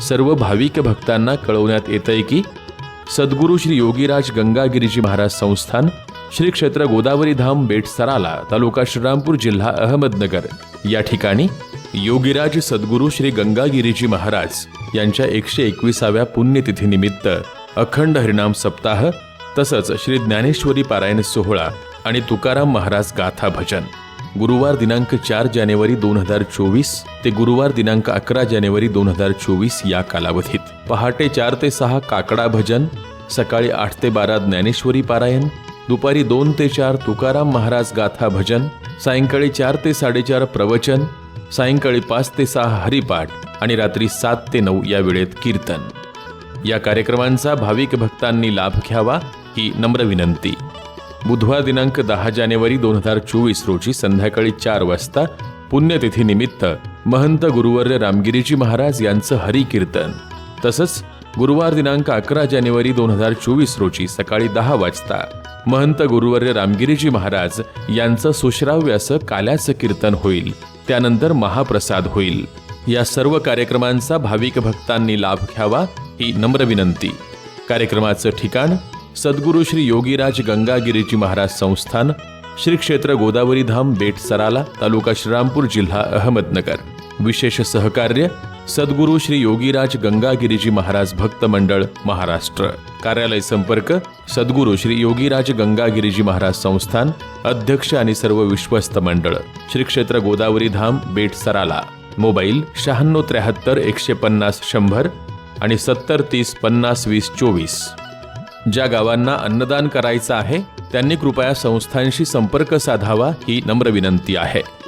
सर्व भाविक भक्तांना कळवण्यात येतंय की सद्गुरू श्री योगीराज गंगागिरीजी महाराज संस्थान श्री क्षेत्र गोदावरी धाम बेट सराला तालुका श्रीरामपूर जिल्हा अहमदनगर. या ठिकाणी योगीराज सद्गुरू श्री गंगागिरीजी महाराज यांच्या एकशे एकविसाव्या पुण्यतिथीनिमित्त अखंड हरिनाम सप्ताह तसंच श्री ज्ञानेश्वरी पारायण सोहळा आणि तुकाराम महाराज गाथा भजन. गुरुवार दिनांक चार जानेवारी दोन हजार चोवीस ते गुरुवार दिनांक अकरा जानेवारी दोन हजार चोवीस या कालावधीत. पहाटे चार ते सहा काकडा भजन सकाळी आठ ते बारा ज्ञानेश्वरी पारायण दुपारी दोन ते चार तुकाराम महाराज गाथा भजन सायंकाळी चार ते साडेचार प्रवचन सायंकाळी पाच ते सहा हरिपाठ आणि रात्री सात ते नऊ या वेळेत कीर्तन. या कार्यक्रमांचा भाविक भक्तांनी लाभ घ्यावा ही नम्र विनंती. बुधवार दिनांक दहा जानेवारी दोन हजार चोवीस रोजी संध्याकाळी चार वाजता पुण्यतिथीनिमित्त महंत गुरुवर्य रामगिरीजी महाराज यांचं हरिकीर्तन. तसंच गुरुवार दिनांक अकरा जानेवारी दोन हजार चोवीस रोजी सकाळी दहा वाजता महंत गुरुवर्य रामगिरीजी महाराज यांचं सुश्राव्य असं काल्याचं कीर्तन होईल. त्यानंतर महाप्रसाद होईल. या सर्व कार्यक्रमांचा भाविक भक्तांनी लाभ घ्यावा ही नम्र विनंती. कार्यक्रमाचं ठिकाण सद्गुरू श्री योगीराज गंगागिरीजी महाराज संस्थान श्री क्षेत्र गोदावरी धाम बेट सराला तालुका श्रीरामपूर जिल्हा अहमदनगर. विशेष सहकार्य सद्गुरू श्री योगीराज गंगागिरीजी महाराज भक्त मंडळ महाराष्ट्र. कार्यालय संपर्क सद्गुरू श्री योगीराज गंगागिरीजी महाराज संस्थान अध्यक्ष आणि सर्व विश्वस्त मंडळ श्री क्षेत्र गोदावरी धाम बेट सराला. मोबाईल शहाण्णव त्र्याहत्तर एकशे पन्नास शंभर आणि सत्तर तीस पन्नास वीस चोवीस. ज्या गावांना अन्नदान करायचं आहे त्यांनी कृपया संस्थांशी संपर्क साधावा ही नम्र विनंती आहे.